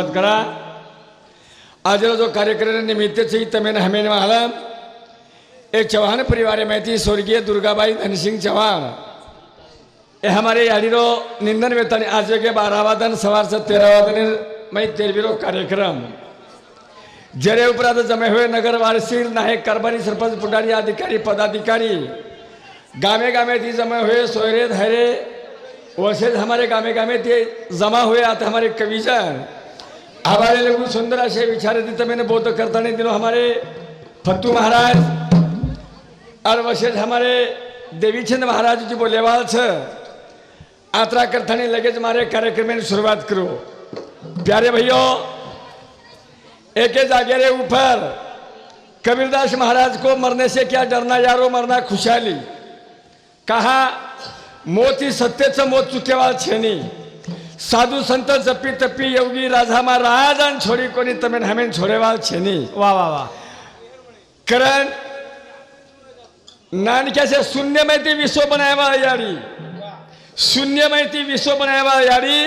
धन्यवाद करा। आज जो कार्यक्रम निमित्त से तमेन हमें वाला। एक चौहान परिवार में थी स्वर्गीय दुर्गाबाई धन सिंह चौहान। ये हमारे यारीरो निंदन वेतन आज के बारह वादन सवार से तेरह वादन में रो कार्यक्रम। जरे उपरांत जमे हुए नगर वारसील नायक कारभारी सरपंच पुढारी अधिकारी पदाधिकारी गामे गामे ती जमे हुए सोयरे धैरे वैसे हमारे गामे गामे थे जमा हुए आता हमारे कविजन हमारे लोग सुंदर ऐसे विचार थे मैंने बहुत करता नहीं दिनों हमारे फत्तू महाराज और वैसे हमारे देवीचंद महाराज जी बोलेवाल छ आत्रा करतानी लगेच मारे कार्यक्रम में शुरुआत करो। प्यारे भैया एक जागे रे ऊपर कबीरदास महाराज को मरने से क्या डरना यारो मरना खुशहाली। कहा मोती च मोत चुकेवाळ छेनी साधू संत जपी तपी योगी राजा महाराज आणि छोडी कोणी तमेन हमेन छोडेवाळ छेनी. वा वा वा. कारण नानक्याचे शून्य माहिती विश्व बनायवा याडी शून्य माहिती विश्व बनायवा याडी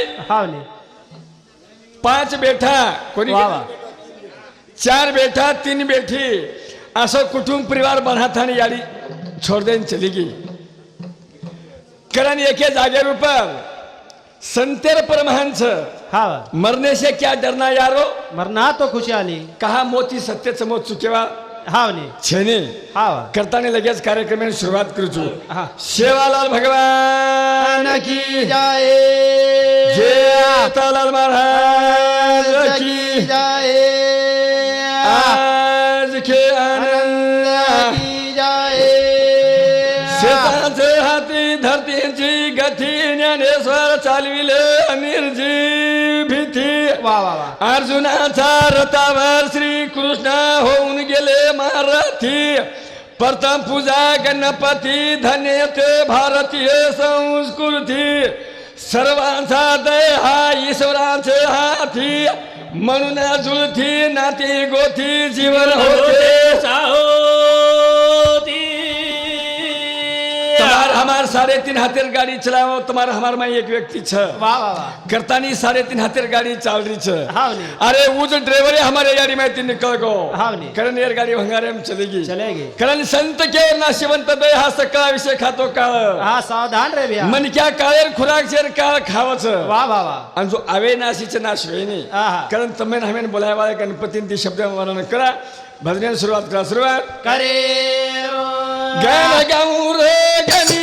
पाच बेठा कोणी चार बेठा तीन बेठी. असं कुटुंब परिवार बनाताना याडी छोड़ देन चली गई कारण एके जागेर ऊपर संतेर परमहंस हाव मरने से क्या डरना यारो? मरना तो खुशाली कहा मोती सत्तेचं मोत चुकेवा? हाव ने छेने. हाव करताना लगेच कार्यक्रमाने सुरुवात करू हा. शेवालाल भगवान की जय तालाल महाराज. अर्जुनाचा रथावर श्री कृष्ण होऊन गेले महारथी. प्रथम पूजा गणपती धन्य ते भारतीय संस्कृती. सर्वांचा दय हा ईश्वराचे हाती. म्हणून जुळती नाती गोथी जीवन होते. हमार साढ़े तीन हाथेर गाड़ी चलाओ तुम्हार हमार में एक व्यक्ति छ। करतानी साढ़े तीन हाथेर गाड़ी चल रही छ अरे वो जो ड्राइवर है हमारे गाड़ी में तीन निकल गो हाँ। करण यार गाड़ी भंगारे में चलेगी। चलेगी। करण संत के नाशिवंत दय हा सकळा विषय खातो काळ हा सावधान रे भैया। मन क्या काळेर खुराक शेर काळ खावच वा वा वा आणि जो अवे नाशीचे नाश आहा. कारण तुम्ही हमेन बोलायला गणपती ती शब्द वर्णन करा। भजने सुरुवात करा सुरुवात करे गण गारी गण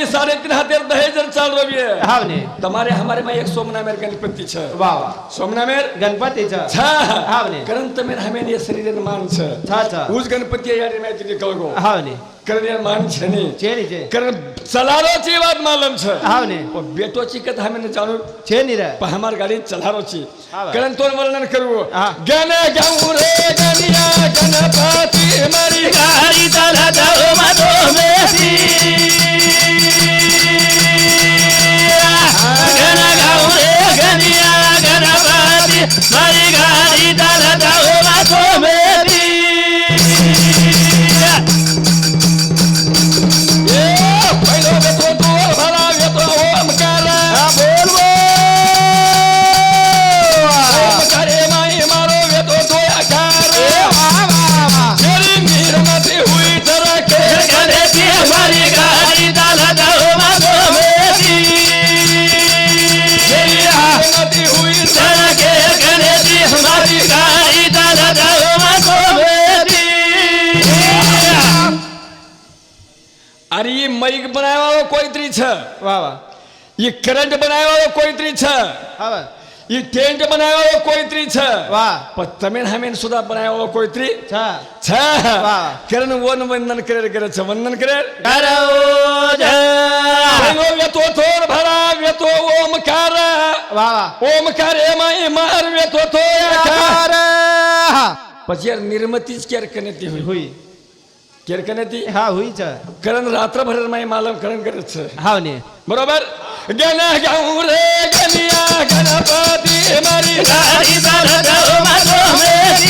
ये साढ़े तीन हजार दहेज चल रही है हाँ ने. तुम्हारे हमारे में एक सोमना मेर गणपति छ वाह वाह सोमना मेर गणपति छ. छ हाँ ने. करंत मेर हमें ये शरीर मान छ छ. उस गणपति यार मैं तेरे कहूँगा हाँ ने. मान ने छे नी छे कारण चलारोची बात मालूम छ. हाव ने. पण बेटोची कथा हमें जाणू छे नी रे. हमार गाडी चलारोची. हा बा. कारण तो वर्णन करू. गण गाऊ रे गनिया गणपती मारी गाड़ी चालत हो मासोबेती गण गाऊ रे गनिया गणपती मारी गाड़ी चालत हो બનાવવાળો કોઈ ત્રી છે વાહ વાહ એ કરંટ બનાવવાળો કોઈ ત્રી છે હા એ ટેન્ટ બનાવ્યો કોઈ ત્રી છે વાહ પણ તમે હમેન સુધા બનાવ્યો કોઈ ત્રી છે વાહ કિરણ વન વંદન કરે કરે છે વંદન કરે હરિનો વ્યતો થોર ભરા વ્યતો ઓમકાર વાહ ઓમકાર એમાં એ માર વ્યતો તો પછી નિર્મતિ જ ક્યારે કનેતી હોય કેરકનેતી હા હુઈ છે કરણ રાત્રભર માં માલમ કરણ કરે છે હા ને બરોબર ગણ ગાઉ રે ગણિયા ગણપતિ મારી રારી સરદ મારો મેરી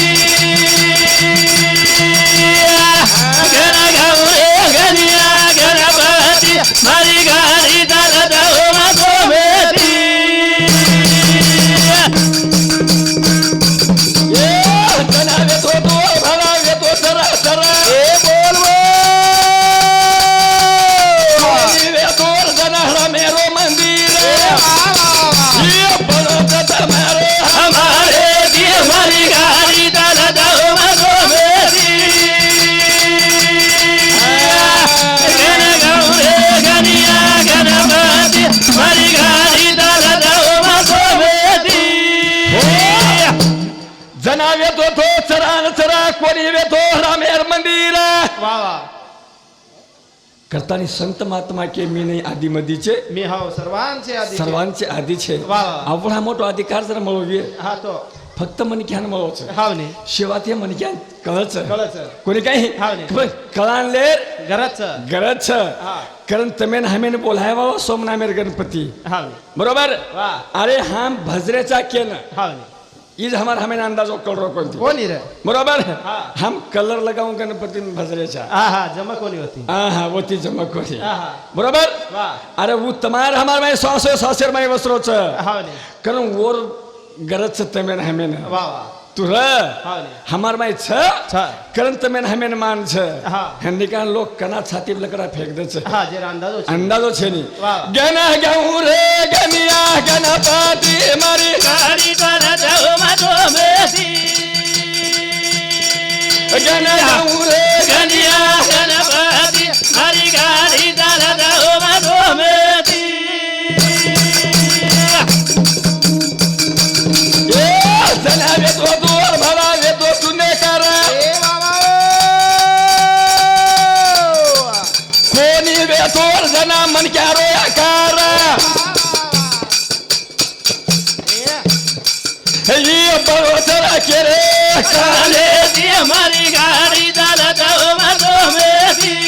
वा वा करतानी संत महात्मा के मी नाही आधी मधीचे मी हाव सर्वांचे आधी सर्वांचे आधीचे. वा वा आपण हा मोठा अधिकार जर मिळवूया हा तो. फक्त मनख्यान मिळवायचं. हाव हो नाही शिवात मन मनख्यान कळच. कळच. कोणी काही? हो हाव नाही गरज गरज कारण तमेन हमेन बोलायवा सोमनामेर गणपती. हाव बरोबर? अरे हा भजरेचा केन. हा इज हमार हमेन अंदाजो कळरो कोणती कोणी रे बरोबर हा. हम कलर लगाऊ गणपती भजरेचा हा हा जमा कोणी होती? हा हा वती जमक होती हा। हा बरोबर? वा अरे वो तमार हमार माय सासो सासर वस्त्रोच हाव ने कारण वर गरज तमेन हमेन वा वा तुर। हमार माई छ। करंत में हमें मान छ। निकान लोग कना छाती लकड़ा फेंक दे छ। अंदाजो छे। नी। गना गहू रे गनिया गणपति मारी गाड़ी कर जाओ मतो मेसी गना गहू من كارو يا كارا. هي بوتر اكره كالي يا ماري غاري دالا دو مردو ميدي.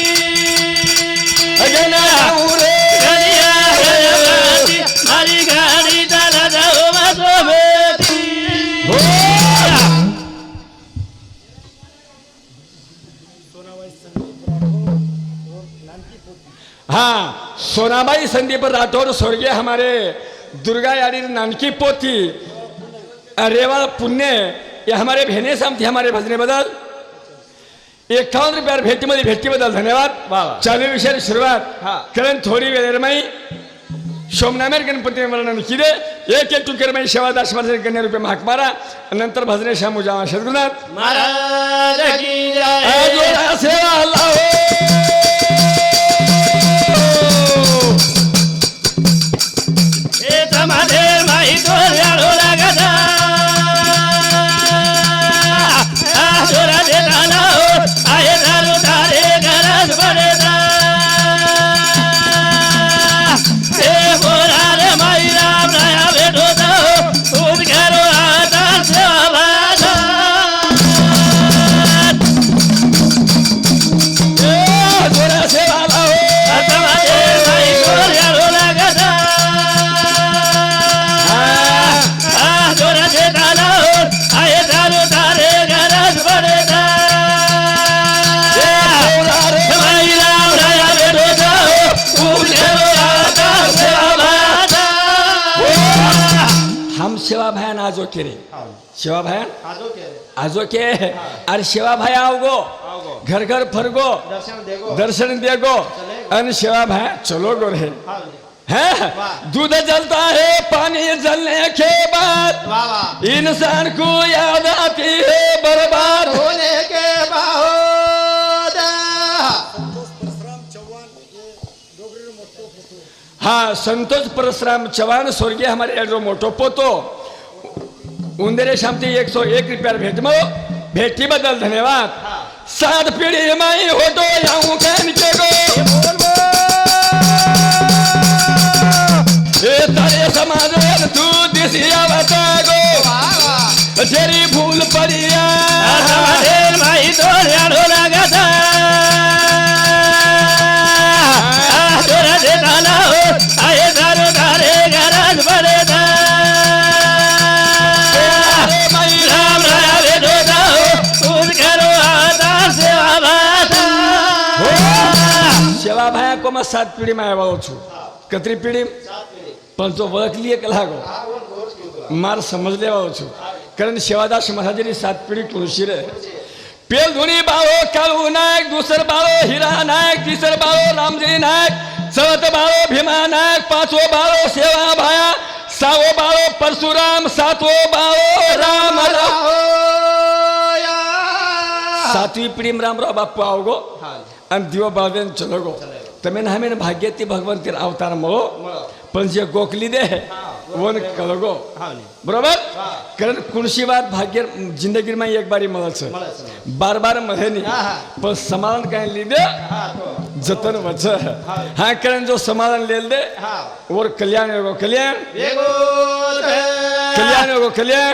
اجنا اوري غاليا غاليا ماري غاري دالا دو مردو सोनाबाई संदीप राठौर स्वर्गीय हमारे दुर्गा यारी नानकी पोथी रेवाड़ पुण्य ये हमारे भेने साम थे हमारे भजने बदल. एकावन्न रुपयावर भेटीमध्ये भेटी बदल. धन्यवाद. चालू विषयाची सुरुवात. हा. कारण थोडी वेळेरमाई सोमनामेर गणपती वर्णन किदे? एक एक टुकेरमाई शेवादास महाराज कन्या रुपये महाक मारा. नंतर भजने श्याम उजामा सद्गुणात महाराज सेवा भयान आजो के रे हाव सेवा भयान आजो के रे आजो के? अरे सेवा भया आवगो आओगो। घर घर फरगो। दर्शन देगो। दर्शन देगो। अन सेवा भया चलो गो रे हाव ने हैं? वाह। दूध जलता है पानी जलने के बाद। वा वा इंसान को याद आती है बर्बाद होने के बाद। हा संतोष परशुराम चव्हाण स्वर्गीय हमारे एडरो मोठो पोतो। ઉંદરે શામથી એકસો એક રૂપિયા ભેટમો ભેટી બદલ ધન્યવાદ સાત પેઢી એમાં હોટો આવું કેમ કે એ તારે સમાજ તું દિશી આવતા ગો જેરી ભૂલ પડિયા તમારે માહી તો જાણો લાગતા તોરા દેતા ના હો સેવા ભાયા કોમાં સાત પીઢીમાં આવ્યો છું. કતરી પીઢી? પણ જો વળખલીએ કલાકો. માર સમજ લેવા છું. કારણ સેવાદાસ મહારાજની સાત પીઢી તુલસી રહે. પેલ ધુની બાળો કાળુ નાયક દુસર બાળો હીરા નાયક તીસર બાળો રામજી નાયક સવત બાળો ભીમા નાયક પાંચો બાળો સેવા ભાયા સાવો બાળો પરશુરામ સાતવો બાળો રામ સાતવી પીઢી રામ રામ બાપુ આવગો અને દીવો ભાવે ચલોગો તમે तमेन हमेन भाग्य ती भगवंतीन अवतार मळो पण जे गोखली दे वन कळगो। बरोबर? कारण कुणशी बात भाग्य जिंदगी में एक बारी मळच बार बार मळे नाही पण समाधान काय लिदे जतन वच। हा कारण जो समाधान लेल दे और कल्याण योगो कल्याण। कल्याण योगो कल्याण।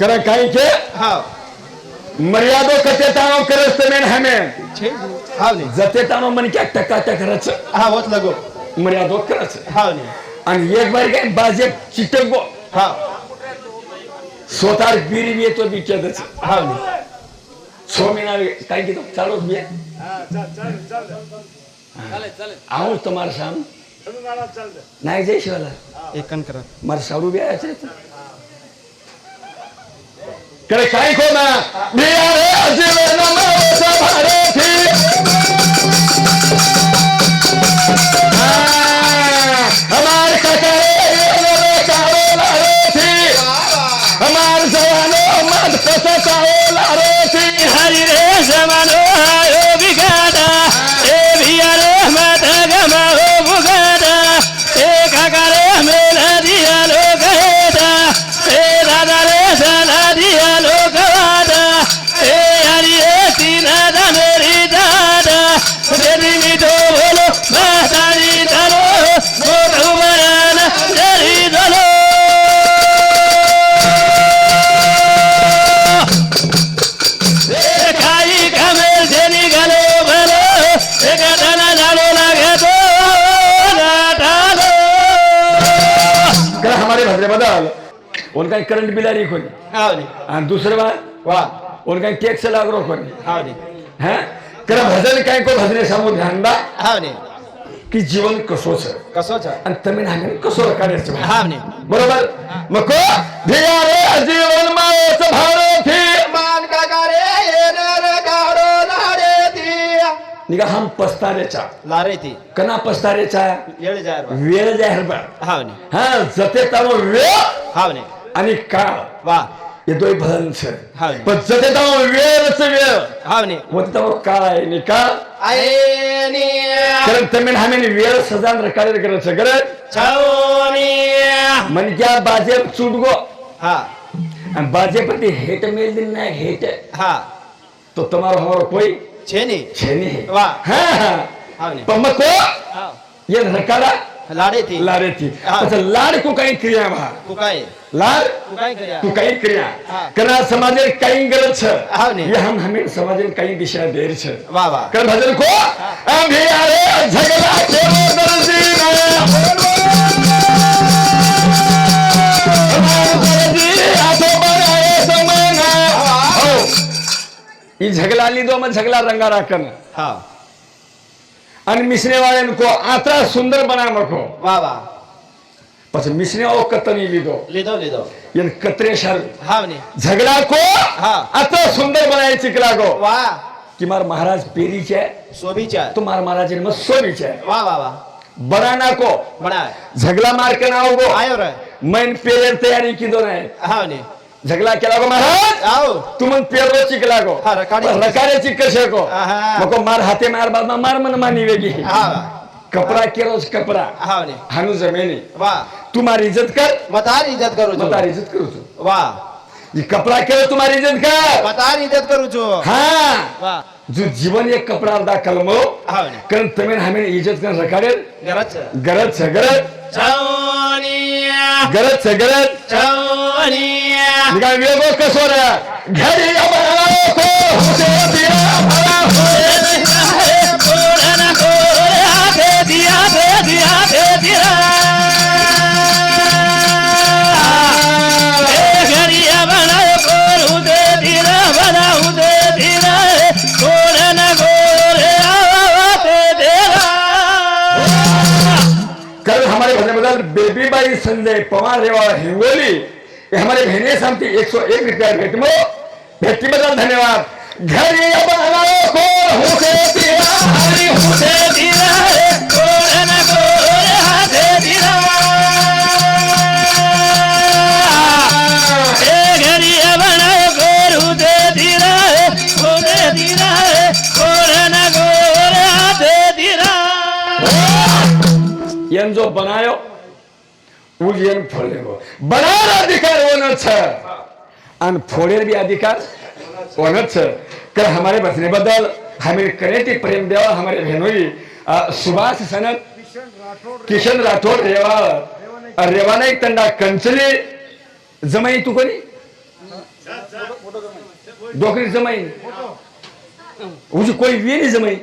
कर काय के? मर्यादो कते तानो करस ते मेन हमे. हाव ने. जते तानो मन के टका टकरच हाव होत लगो. मर्यादो करस हाव ने. आणि एक बार के बाजे चितगो हाव. सोतार बीरी चिटगो हा स्वतः बिरी बी येतो बिचदच हावने सोमिना काय की चल बी आहो? तुम्हाला सांग? नाही जय शिवाला एकन करा. मला साडू बी आहे Quero sair com a minha areia de काही करंट बिल रही कोनी आणि दुसरं बात वाह उनका टैक्स लाग रो. कोनी हा? हैं भजन काय को भजने समो ध्यान बा की जीवन कसो छ कसो छ आणि तमिळ हा कसो करायचं हावनी बरोबर? मग को रे जीवन माओच भारो मान का निगा हम पस्तारेचा. लारे ती. कना पस्तारेचा? वेळ जाहीर वेळ जाय हा जते तो वेळ हावनी आणि काळ. वा. येतोय भंस हाव नी. पण जते वेळच वेळ. हाव नी होते तव काळ आहे नि काळ? आयनी कारण तमेन हामेन वेळ सजान रकाडेर करत सगळं छावनी मन क्या बाजे चुटगो हा. आणि बाजे प्रति हेट मिल दिन ना हेट. हा. तो तुम्हाला हमारा कोई? छेनी. छेनी है. वाह. हा हाँ. हाव नी पम्मा को ये रकाडा? लाड़े थी थी अच्छा लाड़ को कई क्रिया वहां लाड़ क्रिया. क्रिया. कना समाज गलत छ? हो ये हम हमें समाज रे विषय देर छ. वाह वाह कर भजन को? हम झगड़ा के दर्जी ने हो. झगला लीदो में झगला रंगा राखन हाँ. अनि मिश्रे वाले को आता सुंदर बनाया मरको वाव वा. मिश्रे वालों कतरी ली दो लिदो दो ली दो कतरे शर हाँ झगड़ा को हाँ. आता सुंदर बनाये चिकला को वाव कि मार महाराज पेरी चाहे सोबी चाहे तो मार महाराज इनमें सोबी वा वाव वाव बनाना को. बना झगला मार के ना हो गो आया हो रहा है मैंने तैयारी की दो नहीं हाँ नहीं झगला केला गो महाराज? तू मग पेरो चिकला गो. रकारे चिक शेको मको मार हाते मार बाबा मार मन मानी वेगी. कपड़ा केरोज कपड़ा. हानू जमेनी. तुम्हारी इज्जत कर. मतार इज्जत करू मतार इज्जत करू तू. वाह ये कपड़ा केरो तुम्हारी इज्जत कर. मतार इज्जत करू जो हां. जो जीवन एक कपड़ा अर्धा कलमो कारण तमेन हमें इज्जत कर रकारे गरज. गरज गरज गरज गरज निकालिए वो कसर घर हमारा को दे दिया हमारा हो दिया है कोरन को दे दिया दे दे कल हमारे घर बेबी बाई संजय, पवार रेवा हिंगोली। हमारे बहने सामने 101 रुपया भेट मो भेटी बदल धन्यवाद। घर अबराओ को हुसे दिया हरी हुसे दे दिया कोरन कोरे आधे दिया। ए घड़िया बनाओ कोरु दे दिया कोरे दिया कोरन कोरे आधे दिया એમ જો બનાયો ઉજ એમ ફોડેલો બનાવવાનો અધિકાર ઓનો છે અને ફોડેલ બી અધિકાર ઓનો છે કે हमारे बसने बदल हमें करे ती प्रेम देवा हमारे बहनोई अ, सुभाष सनत किशन राठोड रेवा अ, रेवाना एक तंडा कंचली जमाई तू कोणी डोकरी जमाई उजी कोई वी नाही जमाई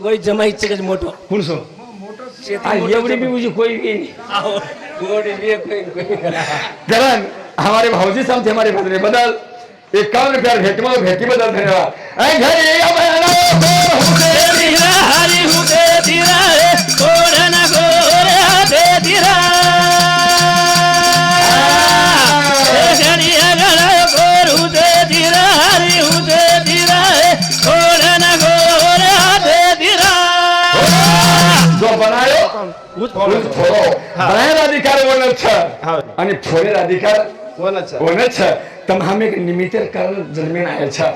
वही जमाई चिकन मोटो कोण सो आ, एवढी बी उजी कोई वी नाही गोड़ी भी कोई कोई करण हमारे भाऊजी सामने हमारे भजने बदल इक्यावन रुपया भेटी में भेटी बदल धन्यवाद ऐ घरी अबराओ को हुसे दिया हरि हुदे ఫోరో अधिकार वनच आणि అని अधिकार वनच निमित्त कारण जमीन आया छा.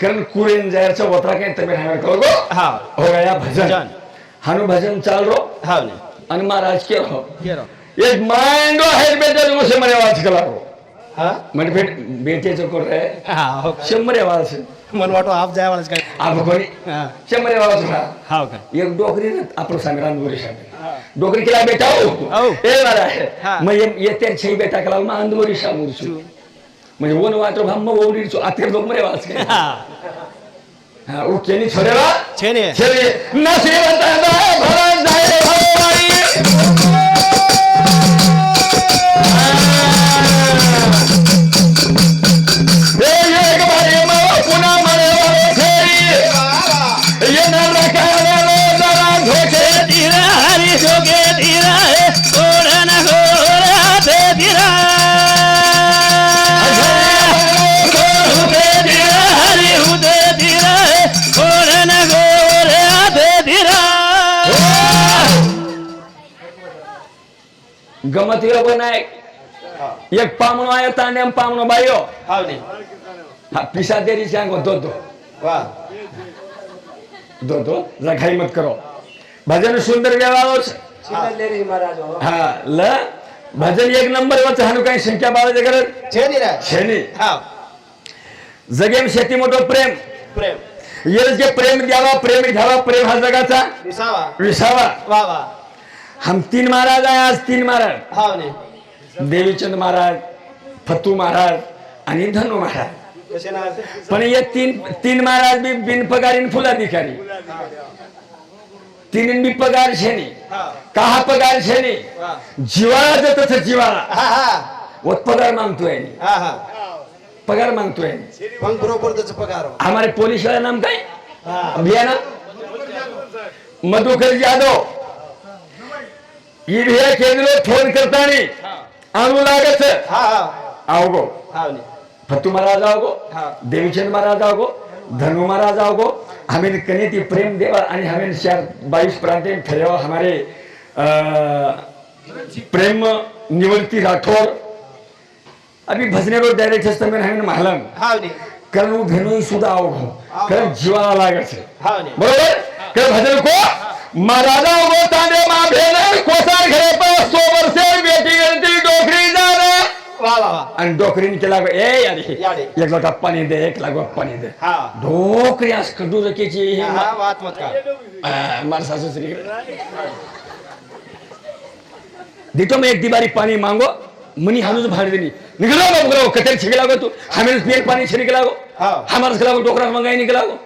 कारण कुरेन जायर छा वतरा के तमे हमें हो. गया भजन. हनु भजन चाल रो हाँ। अन महाराज के एक माइंड हेड जो मरे कला रो हो. हाँ? मेरे बेटे जो कर रहे हाँ, हो शंभर आवाज मन वाटो आप जाय वाला काय. आप कोणी? हा. शंभर वाच हा हाव काय एक डोकरी ना आपलं सांग रानगोरी सांग. डोकरी केला बेटा हो. मला आहे हा. मग ये येते छई बेटा केला मग अंदवरी सांगूरचू म्हणजे वन वाटर भाम ओवडीचू आता लोक मरे वाच काय. हा. हा ओ केनी छोडेवा છે ને छेरी नसीब ગમત એવો બનાય એક પામણો આયો તાને એમ પામણો બાયો हाव नी હા પીસા દેરી છે આંગો દો દો वाह દો દો લખાઈ મત કરો ભજન સુંદર વ્યવહારો છે સિંગલ લેરી મહારાજ હો. હા લ ભજન એક નંબર વચ્ચે હાનું કઈ સંખ્યા બાવે છે કરે छे नी रे છે નહીં हाव जगेम शेती मोठो प्रेम प्रेम येल जे प्रेम द्यावा प्रेम घ्यावा प्रेम हा जगाचा विसावा विसावा वाह वाह हम तीन महाराज आहे आज तीन महाराज। देवीचंद महाराज फत्तू महाराज आणि धनु महाराज. कसे पण हे तीन तीन महाराज बी बिनपगारी आणि फुलाधिकारी. तीन बी पगार छेनी हाव काहा पगार छेनी वाह जिवाळा तसं जिवाळा हा हा. वत पगार मागतोय हा हा. पगार मागतोय मग बरोबर त्याचा पगार हो. हमारे पोलीस वाला नाम काय? हा. अभियान? मधुकर जाधव ईव्हीआय केंद्र फोन करताना आणू लागत. आवगो. हाव नी फत्तू महाराज हाँ. देवीचंद महाराज आवगो. धनु महाराज आवगो. हमें कने ती प्रेम देवा आणि हमें चार बाईस प्रांत में फैलाओ हमारे प्रेम निवृत्ति राठौर अभी भजने रोड डायरेक्ट में हमें मालम. कारण वो भेनोई सुद्धा आवगो. कारण जीवाला लागत. है नी बरोबर? काय भजन को? महाराजा उभो तांडे मा भेन कोसार घरे पर सो बेटी गणती डोकरी वाह वाह आणि डोकरीने केला गो, ए यारे यारे. एक लोटा पाणी दे एक लागो पाणी दे. हा. डोकरी आज रकेची हा बात मत का मार सासू श्री देतो मैं एक दिबारी पानी मांगो. मनी हानुज भाड़ देनी निकलो बाबू करो कतेल छिके लागो तू. हमें पियल पानी छिड़के लागो. हाँ. हमारे खिलाफ डोकरा मंगाई निकला गो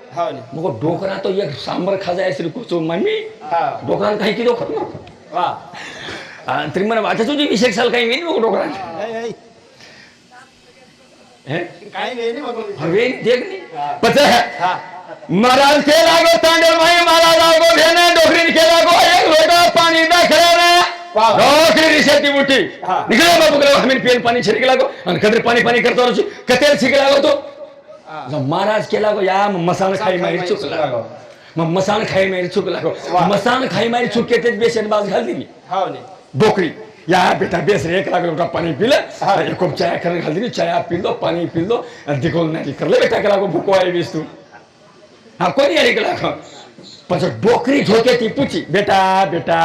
मग डोकरा तो एक सांबर खाजा श्री कुचो मम्मी हा. डोकरान काही किलो खात तरी मला वाटत होती एक साल काही वेळ नको डोकरान ए, ए, हे? काही नाही नी मग हवे देख नी. पच हा. महाराज के लागो महाराज लागो डोकरी के लागो एक लोटा पाणी दाखला. डोकरी मुठी. निकलो बाबू पेन पाणी छिड़के लागो. आणि कदर पाणी पाणी करतो कतेल छिके लागो तो जब महाराज के लागो या मग मसान खाई मारी चुक लागो मग मसान खाई मारी चुक लागो. मसान खाई मारी चुक तेच बेसन बाज घाल दिली डोकरी या बेटा बेस रे एक लाख लोटा पाणी पिलं. एक चाय करून घाल दिली चाय पिल पाणी पिल. दो दिकोल नाही करले. बेटा केला को भुको आहे बीस तू. हा कोणी आहे केला को पण डोकरी झोके ती पुची. बेटा बेटा.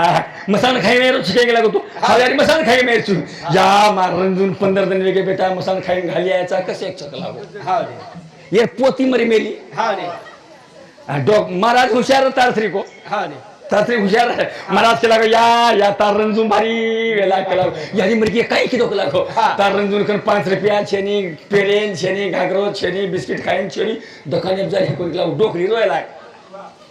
मसान खाई मेरो छिके गेला को तू. हा. यार मसान खाई मेर चू या मार रंजून पंधरा दिन वेगे बेटा मसान खाई घाली यायचा. कसे एक चकला ये पोती मरी मेली. हाव नी हा, डोक महाराज हुशार तारथरी को. हाव नी तात्री हुशार. महाराज केला गो या या तार रंजून भारी वेला केला. यानी मरगी काय किलो केला हा. तार रंजून कर पाच रुपया छेनी पेरेन छेनी घागरो छेनी बिस्किट खाईन छेनी दुकाने जाय हे कोण केला डोकरी रोयला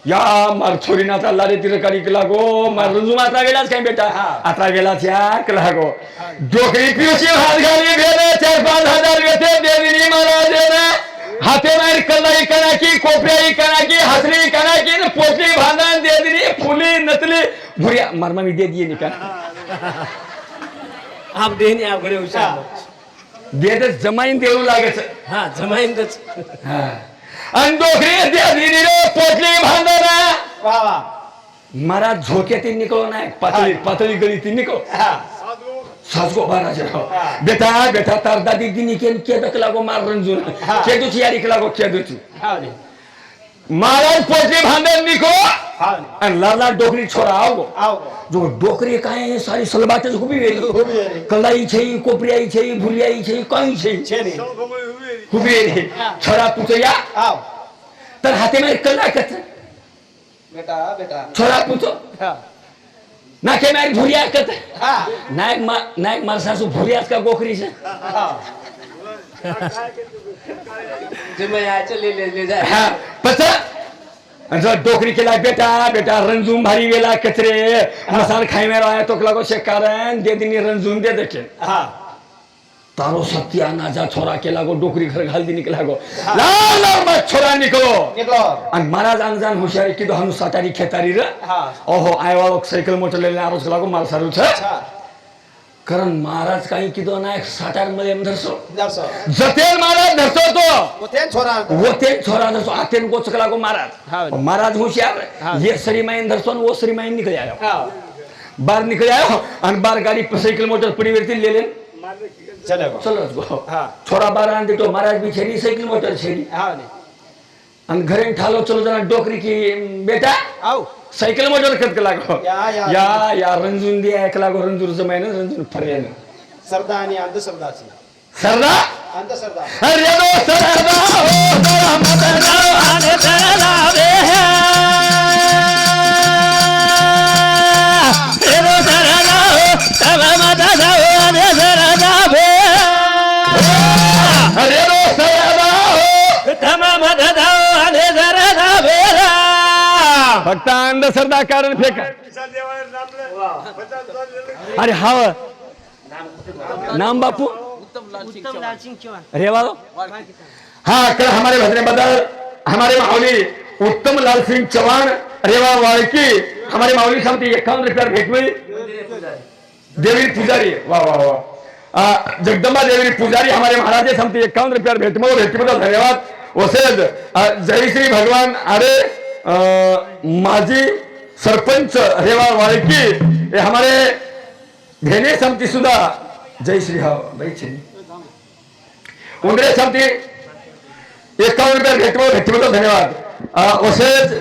या मार छोरी ना चालला रे तिला करी केला गो मार रंजून आता गेलाच काय बेटा? हा. आता गेलाच या केला गो डोकरी पिवशी हात घाली भेले चार पाच हजार घेते देविनी महाराज हाते मार कलाई कणाकी कोपऱ्याई कणाकी हसरी न पोटली भांडण दे दिली फुली नतली भुरिया मरमा मी दे दिए निका. आप देणे आप घरी हुशार जमाईन देऊ लागत हा जमाईनच. आणि डोकरी दे दिली रे पोटली भांडण. वाह वाह महाराज झोके ती निकलो नाही पातळी पातळी गळी ती निकलो हा. सासगो हा. बेटा बेटा तार दादी दिनी केन केदक लागो मार रंजून. केदूची यारी लागो केदूची. महाराज पोटली भांडण निको आणि लाला डोकरी छोरा आओ आओ जो डोकरी काय सारी सलबाटच उभी वेली. कलाई छै कोपरियाई छै भुलियाई छै कहीं छै उभी वेली. छोरा पूछो या आओ तर हाते में कल्ला कच बेटा बेटा. छोरा हा. नाके में भुलिया कत हा. नायक मा नायक मार सासू भुलियाच का गोखरी से हा जमायाचं लिहिले ले जाय हा पचा आणि जो डोकरी केला बेटा बेटा रंजून भारी वेला कचरे. मसाल खाई में रहा तो लगो से कारण दे दिनी रंजून दे देखे तारो सत्या नाजा छोरा केला गो डोकरी घर घाल दी निकला गो। लाल लाल मत छोरा निकलो। निकलो। आणि महाराज अंगजान हुशारी किदो हनु साटारी खेतारी र। हा। ओहो आयवाळो सायकल मोटर लेले आरोस केला गो माल सारू छ। अच्छा कारण महाराज काही किदो ना साटारमध्ये धरसो। जतेल महाराज धरसो तो। कोते छोरा वो ते छोरा धरसो आतेन को चकला हा. महाराज महाराज हुशार हा. ये माइन धरसो वो सरी माइन निकल आयो। बाहर निकल आयो और बाहर गाड़ी साइकिल मोटर परिवर्तित ચલે ગો ચલો જ ગો હા છોરા બારા ને તો મહારાજ બી છેરી સાયકલ મોટર છેરી હા ને અને ઘરે ઠાલો ચલો જરા ડોકરી કી બેટા આવ સાયકલ મોટર કત લાગો યા યા યા રંજુન દે એક લાગો રંજુર જમાઈને રંજુન ફરે ને સરદા અને અંધ સરદા છે સરદા અંધ સરદા અરે દો સરદા ઓ દોરા મતના આને તરાવે હે રે દો સરદા ઓ તવા अरे दो सरदा हो तब मत फक्त अंधश्रद्धा कारण फेक. अरे हाव नाम बापू. रेवा हाँ कल हमारे भजने बदल. हमारे माऊली उत्तम लाल सिंह चौहान रेवा वाळकी. हमारे माऊली सामती एकावन्न रुपया भेट हुई देवी पुजारी. वाह वाह वाह जगदम्बा जगदंबा देवी पुजारी हमारे महाराज सामती एकावन रुपया भेट मिळो भेटीबद्दल धन्यवाद। वसेज जय श्री भगवान। अरे माजी सरपंच रेवा वाळकी हे हमारे भेने समती सुद्धा जय श्री हा बाई छेनी। उंदरे समती एकावन रुपया भेटवो भेटीबद्दल धन्यवाद। वसेज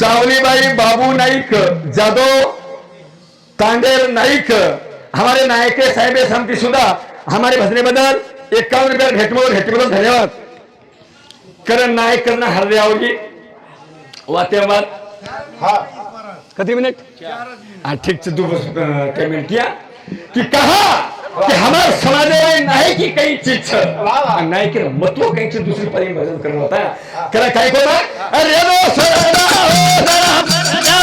चावलीबाई बाबू नाईक जाधव कांडेर नाईक हमारे नायके साहेब सामती सुद्धा हमारे भजने बदल एकावन्न रुपया भेटमो भेटीबद्दल धन्यवाद करण नायक करणं हरदे आवडी वातेवाद हाँ कितने मिनट हाँ ठीक से दो पेमेंट किया कि कहा कि हमारे समाज में नहीं की कई चीज। नहीं कि मतलो कई चीज दूसरी परी भजन करना होता है करा काय को ना अरे रो सरदा ओ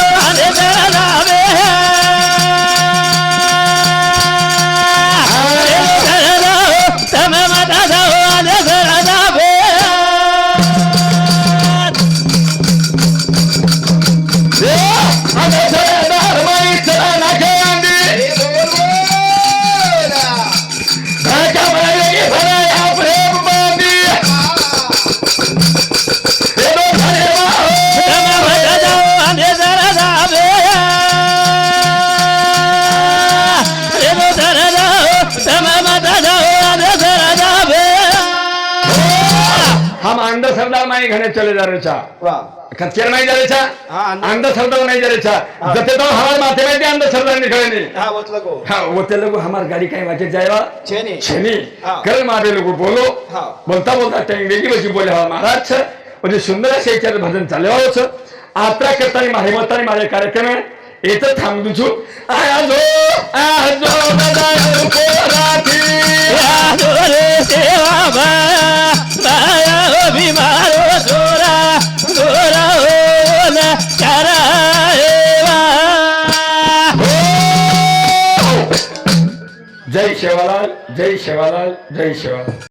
अंदर सरदार माई घने चले जा वाह खच्चर नहीं जा हाँ, अंदर- अंदर सरदार नहीं जा रहे छा. जते तो हमारे माथे में भी अंदर सरदार निकले नहीं. हाँ वो लगो हाँ वो ते लोग हमार गाड़ी कहीं वाचे जाएगा छेनी. छेनी. हाँ. कल मारे लोग बोलो. हाँ. बोलता बोलता टेंगडी की बशी बोले हा महाराज म्हणजे सुंदर असे याच्यावर भजन चालवावं छ. आत्रा करताना माझे मताने माझे कार्यक्रम आहे. येतं थांबू छु आजो आजो बदाय पोराठी जय शेवालाल जय शेवालाल जय शेवालाल.